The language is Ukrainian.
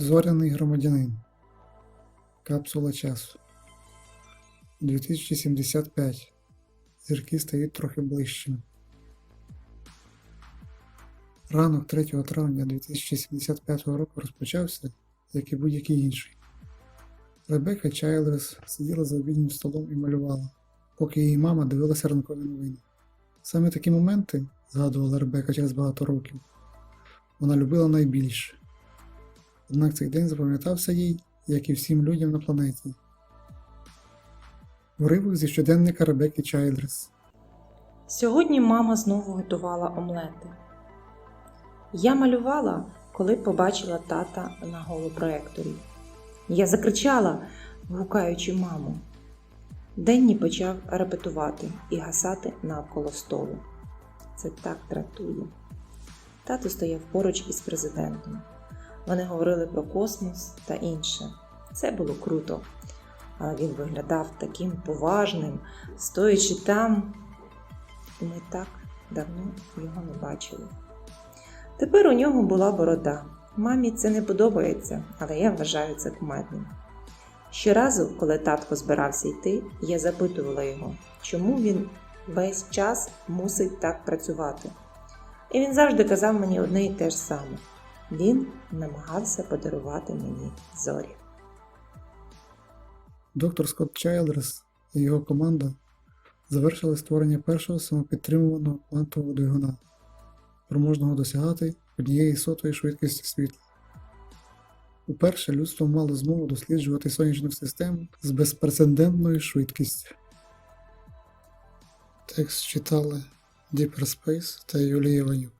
Зоряний громадянин. Капсула часу. 2075. Зірки стають трохи ближчими. Ранок 3 травня 2075 року розпочався, як і будь-який інший. Ребекка Чайлдерс сиділа за обіднім столом і малювала, поки її мама дивилася ранкові новини. Саме такі моменти, згадувала Ребека через багато років, вона любила найбільше. Однак цей день запам'ятався їй, як і всім людям на планеті. Уривок зі щоденника Ребекки Чайлдерс. Сьогодні мама знову готувала омлети. Я малювала, коли побачила тата на голопроекторі. Я закричала, гукаючи маму. Денні почав репетувати і гасати навколо столу. Це так дратує. Тато стояв поруч із президентом. Вони говорили про космос та інше. Це було круто. Але він виглядав таким поважним, стоячи там, ми так давно його не бачили. Тепер у нього була борода. Мамі це не подобається, але я вважаю це кумедним. Щоразу, коли татко збирався йти, я запитувала його, чому він весь час мусить так працювати. І він завжди казав мені одне і те ж саме. Він намагався подарувати мені зорі. Доктор Скотт Чайлдерс і його команда завершили створення першого самопідтримуваного квантового двигуна, спроможного досягати однієї сотої швидкості світла. Уперше людство мало змогу досліджувати сонячну систему з безпрецедентною швидкістю. Текст читали Deeper Space та Юлія Іванюк.